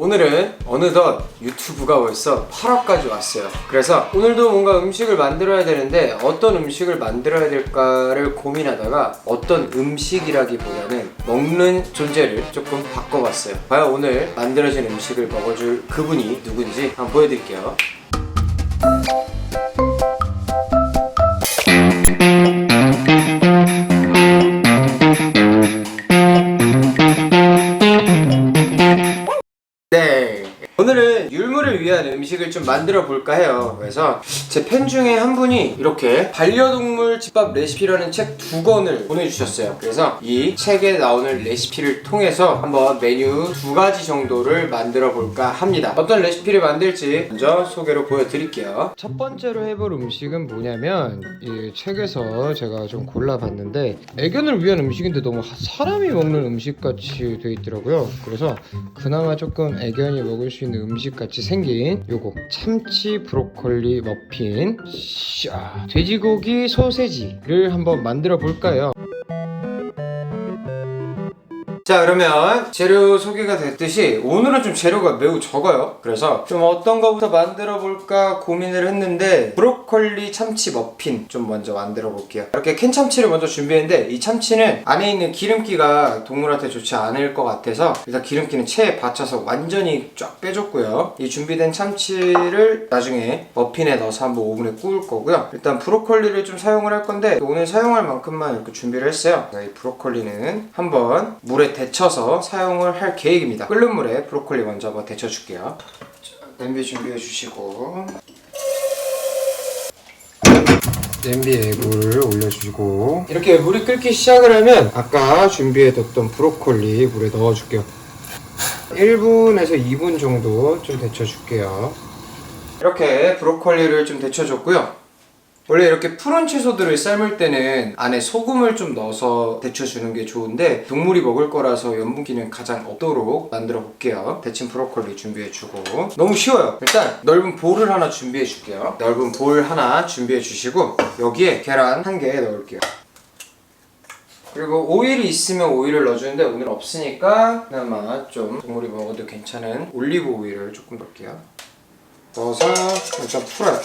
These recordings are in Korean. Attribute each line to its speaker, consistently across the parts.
Speaker 1: 오늘은 어느덧 유튜브가 벌써 8화까지 왔어요. 그래서 오늘도 뭔가 음식을 만들어야 되는데 어떤 음식을 만들어야 될까를 고민하다가 어떤 음식이라기보다는 먹는 존재를 조금 바꿔봤어요. 과연 오늘 만들어진 음식을 먹어줄 그분이 누군지 한번 보여드릴게요. 음식을 좀 만들어 볼까 해요. 그래서 제 팬 중에 한 분이 이렇게 반려동물 집밥 레시피라는 책 두 권을 보내주셨어요. 그래서 이 책에 나오는 레시피를 통해서 한번 메뉴 두 가지 정도를 만들어 볼까 합니다. 어떤 레시피를 만들지 먼저 소개로 보여드릴게요. 첫 번째로 해볼 음식은 뭐냐면 이 책에서 제가 좀 골라봤는데 애견을 위한 음식인데 너무 사람이 먹는 음식 같이 돼 있더라고요. 그래서 그나마 조금 애견이 먹을 수 있는 음식 같이 생긴 요거 참치 브로콜리 머핀 샤 돼지고기 소세지를 한번 만들어 볼까요? 자 그러면 재료 소개가 됐듯이 오늘은 좀 재료가 매우 적어요. 그래서 좀 어떤 거부터 만들어 볼까 고민을 했는데 브로콜리 참치 머핀 좀 먼저 만들어 볼게요. 이렇게 캔 참치를 먼저 준비했는데 이 참치는 안에 있는 기름기가 동물한테 좋지 않을 것 같아서 일단 기름기는 체에 받쳐서 완전히 쫙 빼줬고요. 이 준비된 참치를 나중에 머핀에 넣어서 한번 오븐에 구울 거고요. 일단 브로콜리를 좀 사용을 할 건데 오늘 사용할 만큼만 이렇게 준비를 했어요. 자, 이 브로콜리는 한번 물에 데쳐서 사용을 할 계획입니다. 끓는 물에 브로콜리 먼저 한번 데쳐줄게요. 자, 냄비 준비해 주시고. 냄비에 물을 올려주시고. 이렇게 물이 끓기 시작을 하면 아까 준비해뒀던 브로콜리 물에 넣어줄게요. 1분에서 2분 정도 좀 데쳐줄게요. 이렇게 브로콜리를 좀 데쳐줬고요 원래 이렇게 푸른 채소들을 삶을 때는 안에 소금을 좀 넣어서 데쳐주는 게 좋은데 동물이 먹을 거라서 염분기는 가장 없도록 만들어 볼게요. 데친 브로콜리 준비해주고. 너무 쉬워요. 일단 넓은 볼을 하나 준비해 줄게요. 넓은 볼 하나 준비해 주시고 여기에 계란 한 개 넣을게요. 그리고 오일이 있으면 오일을 넣어주는데 오늘 없으니까 그나마 좀 동물이 먹어도 괜찮은 올리브 오일을 조금 넣을게요. 넣어서 일단 풀어요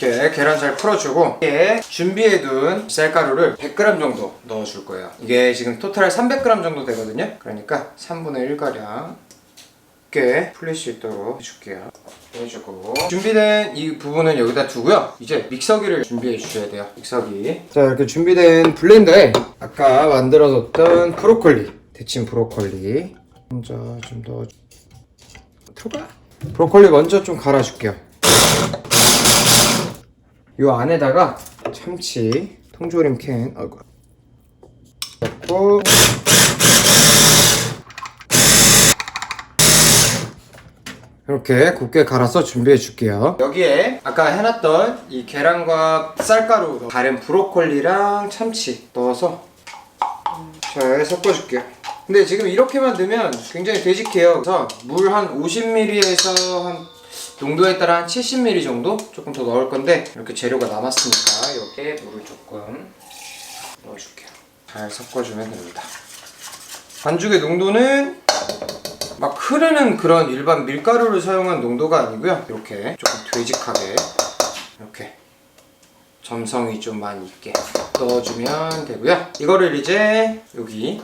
Speaker 1: 이렇게 계란 잘 풀어주고 이게 준비해둔 쌀가루를 100g 정도 넣어줄 거예요. 이게 지금 토탈 300g 정도 되거든요. 그러니까 3분의 1가량 꽤 풀릴 수 있도록 해줄게요. 해주고. 준비된 이 부분은 여기다 두고요. 이제 믹서기를 준비해 주셔야 돼요. 믹서기. 자 이렇게 준비된 블렌더에 아까 만들어 뒀던 브로콜리 데친 브로콜리 먼저 좀 넣어 들어가. 브로콜리 먼저 좀 갈아줄게요 요 안에다가 참치 통조림 캔 아이고 넣고. 이렇게 곱게 갈아서 준비해 줄게요. 여기에 아까 해놨던 이 계란과 쌀가루 다른 브로콜리랑 참치 넣어서 잘 섞어줄게요. 근데 지금 이렇게만 넣으면 굉장히 되직해요. 그래서 물 한 50ml에서 한 농도에 따라 한 70ml 정도 조금 더 넣을 건데 이렇게 재료가 남았으니까 여기에 물을 조금 넣어줄게요. 잘 섞어주면 됩니다. 반죽의 농도는 막 흐르는 그런 일반 밀가루를 사용한 농도가 아니고요. 이렇게 조금 되직하게 이렇게 점성이 좀 많이 있게 넣어주면 되고요. 이거를 이제 여기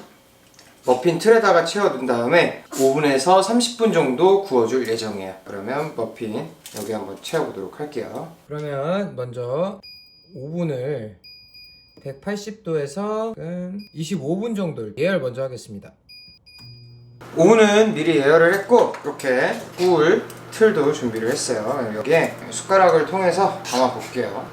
Speaker 1: 머핀 틀에다가 채워둔 다음에 오븐에서 30분 정도 구워줄 예정이에요. 그러면 머핀 여기 한번 채워보도록 할게요. 그러면 먼저 오븐을 180도에서 25분 정도 예열 먼저 하겠습니다. 오븐은 미리 예열을 했고 이렇게 구울 틀도 준비를 했어요. 여기에 숟가락을 통해서 담아 볼게요.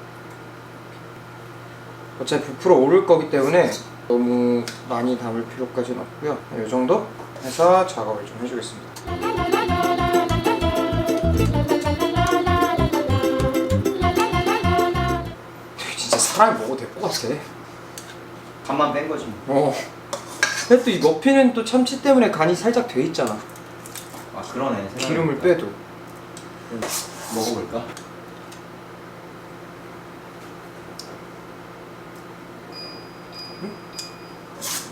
Speaker 1: 어차피 부풀어 오를 거기 때문에 너무 많이 담을 필요까지는 없고요 이 정도 해서 작업을 좀 해주겠습니다 진짜 사람이 먹어도 될 것 같아
Speaker 2: 간만 뺀 거지 뭐.
Speaker 1: 어. 근데 또 이 머핀은 또 참치 때문에 간이 살짝 돼 있잖아
Speaker 2: 아 그러네.
Speaker 1: 기름을 빼도
Speaker 2: 먹어볼까?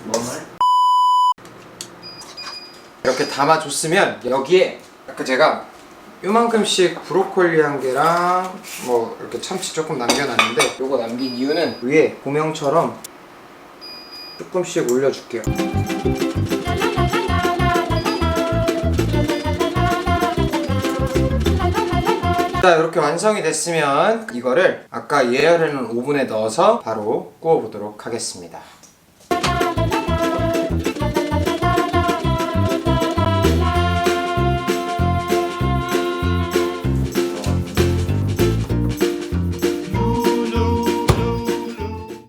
Speaker 2: 뭐 말?
Speaker 1: 이렇게 담아줬으면 여기에 아까 제가 요만큼씩 브로콜리 한 개랑 뭐 이렇게 참치 조금 남겨놨는데 요거 남긴 이유는 위에 고명처럼 조금씩 올려줄게요. 자 이렇게 완성이 됐으면 이거를 아까 예열해놓은 오븐에 넣어서 바로 구워보도록 하겠습니다.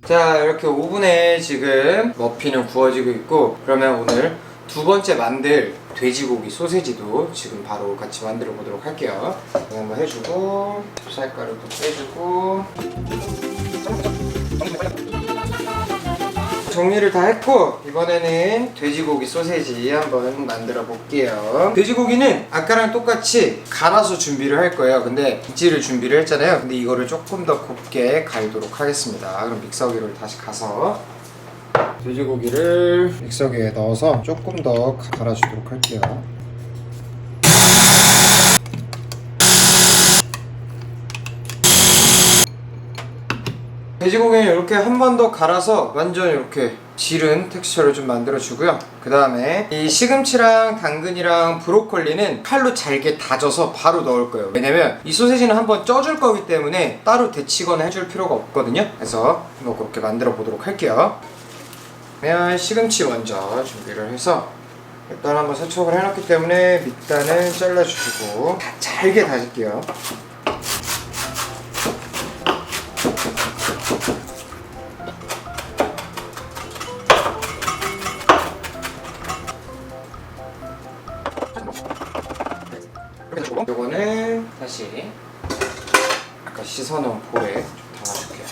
Speaker 1: 자 이렇게 오븐에 지금 머핀은 구워지고 있고 그러면 오늘 두 번째 만들 돼지고기 소세지도 지금 바로 같이 만들어 보도록 할게요. 한번 해주고 찹쌀가루도 빼주고 정리를 다 했고 이번에는 돼지고기 소세지 한번 만들어 볼게요. 돼지고기는 아까랑 똑같이 갈아서 준비를 할 거예요. 근데 김치를 준비를 했잖아요. 근데 이거를 조금 더 곱게 갈도록 하겠습니다. 그럼 믹서기를 다시 가서 돼지고기를 믹서기에 넣어서 조금 더 갈아주도록 할게요 돼지고기는 이렇게 한 번 더 갈아서 완전 이렇게 지른 텍스처를 좀 만들어 주고요. 그 다음에 이 시금치랑 당근이랑 브로콜리는 칼로 잘게 다져서 바로 넣을 거예요. 왜냐면 이 소세지는 한번 쪄줄 거기 때문에 따로 데치거나 해줄 필요가 없거든요. 그래서 한번 그렇게 만들어 보도록 할게요. 그러면 시금치 먼저 준비를 해서 일단 한번 세척을 해놨기 때문에 밑단은 잘라주시고 다 잘게 다질게요. 요거는 다시 아까 씻어놓은 볼에 좀 담아줄게요.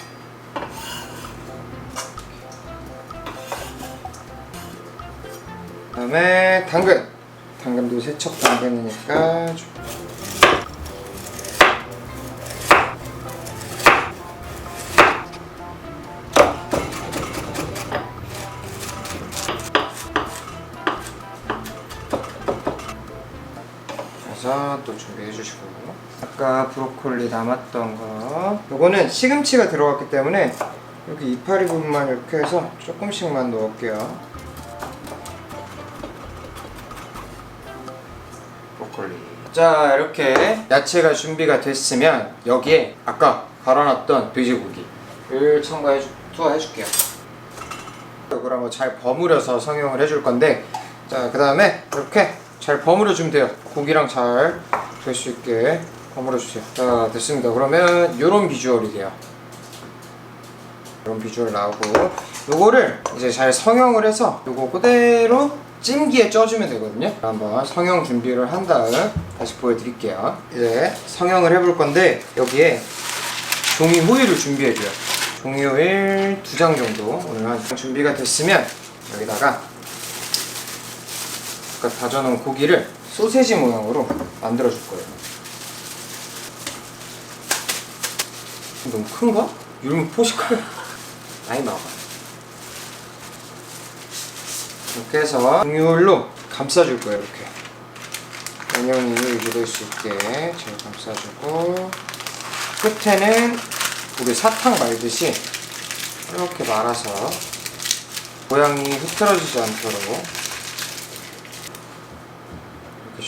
Speaker 1: 그 다음에 당근. 당근도 세척 당근이니까 좀 그래서 또 준비해 주시고. 아까 브로콜리 남았던 거. 요거는 시금치가 들어갔기 때문에 여기 이파리 부분만 이렇게 해서 조금씩만 넣을게요. 브로콜리. 자 이렇게 야채가 준비가 됐으면 여기에 아까 갈아놨던 돼지고기를 첨가해 주, 투하해 줄게요. 이걸 한번 잘 버무려서 성형을 해줄 건데 자 그 다음에 이렇게 잘 버무려 주면 돼요 고기랑 잘 될 수 있게 버무려 주세요. 자 됐습니다. 그러면 이런 비주얼이 돼요. 이런 비주얼 나오고 요거를 이제 잘 성형을 해서 요거 그대로 찜기에 쪄주면 되거든요. 한번 성형 준비를 한 다음 다시 보여드릴게요. 이제 성형을 해볼 건데 여기에 종이 호일을 준비해줘요. 종이 호일 두 장 정도 오늘 한 준비가 됐으면 여기다가 아까 다져놓은 고기를 소세지 모양으로 만들어 줄 거예요. 너무 큰가? 이러면 포식할 많이 나와. 이렇게 해서 종이홀로 감싸줄 거예요. 이렇게 원형이 유지될 수 있게 잘 감싸주고 끝에는 우리 사탕 말듯이 이렇게 말아서 모양이 흐트러지지 않도록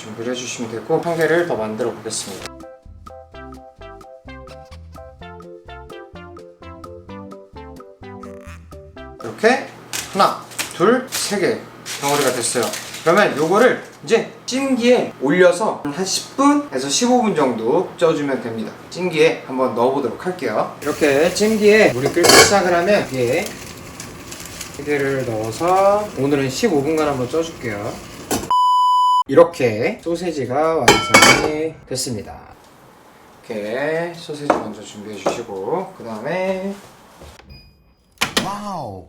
Speaker 1: 준비를 해주시면 되고 한 개를 더 만들어 보겠습니다. 이렇게 하나, 둘, 세 개 덩어리가 됐어요. 그러면 요거를 이제 찜기에 올려서 한 10분에서 15분 정도 쪄주면 됩니다. 찜기에 한번 넣어보도록 할게요. 이렇게 찜기에 물이 끓기 시작을 하면 여기에 세개를 넣어서 오늘은 15분간 한번 쪄줄게요. 이렇게 소세지가 완성이 됐습니다. 이렇게 소세지 먼저 준비해 주시고 그 다음에 와우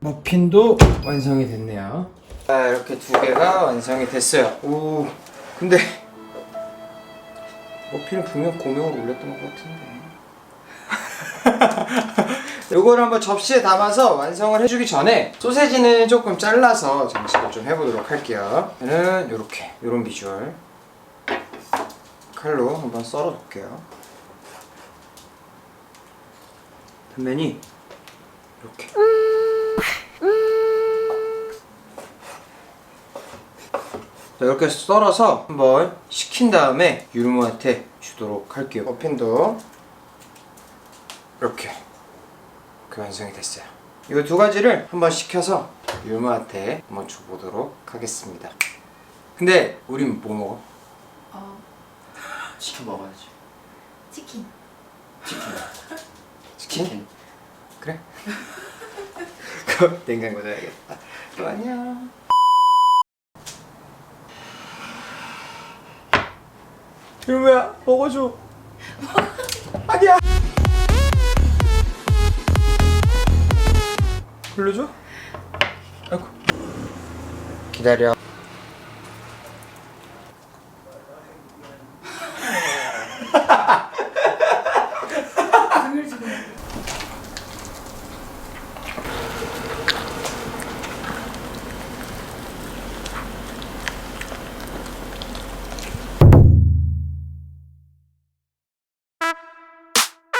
Speaker 1: 머핀도 완성이 됐네요. 자 이렇게 두 개가 완성이 됐어요. 오 근데 머핀은 분명 고명을 올렸던 것 같은데 요거를 한번 접시에 담아서 완성을 해주기 전에 소세지는 조금 잘라서 장식을 좀 해보도록 할게요. 저는 요렇게 요런 비주얼 칼로 한번 썰어 볼게요. 단면이 이렇게 자, 이렇게 썰어서 한번 식힌 다음에 유르모한테 주도록 할게요. 머핀도 이렇게 그 완성이 됐어요. 이 두 가지를 한번 식혀서 유르모한테 한번 줘보도록 하겠습니다. 근데 우린 뭐 먹어?
Speaker 3: 어,
Speaker 2: 치킨 먹어야지.
Speaker 3: 치킨.
Speaker 2: 치킨.
Speaker 1: 치킨? 그래? 그럼 냉장고 넣어야겠다. 또 안녕. 유르모야 먹어줘. 아니야. 불러줘? 아이고. 기다려.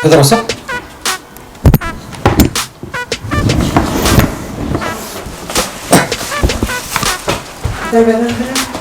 Speaker 1: 다 들었어?
Speaker 3: 그래, 그래, 그래.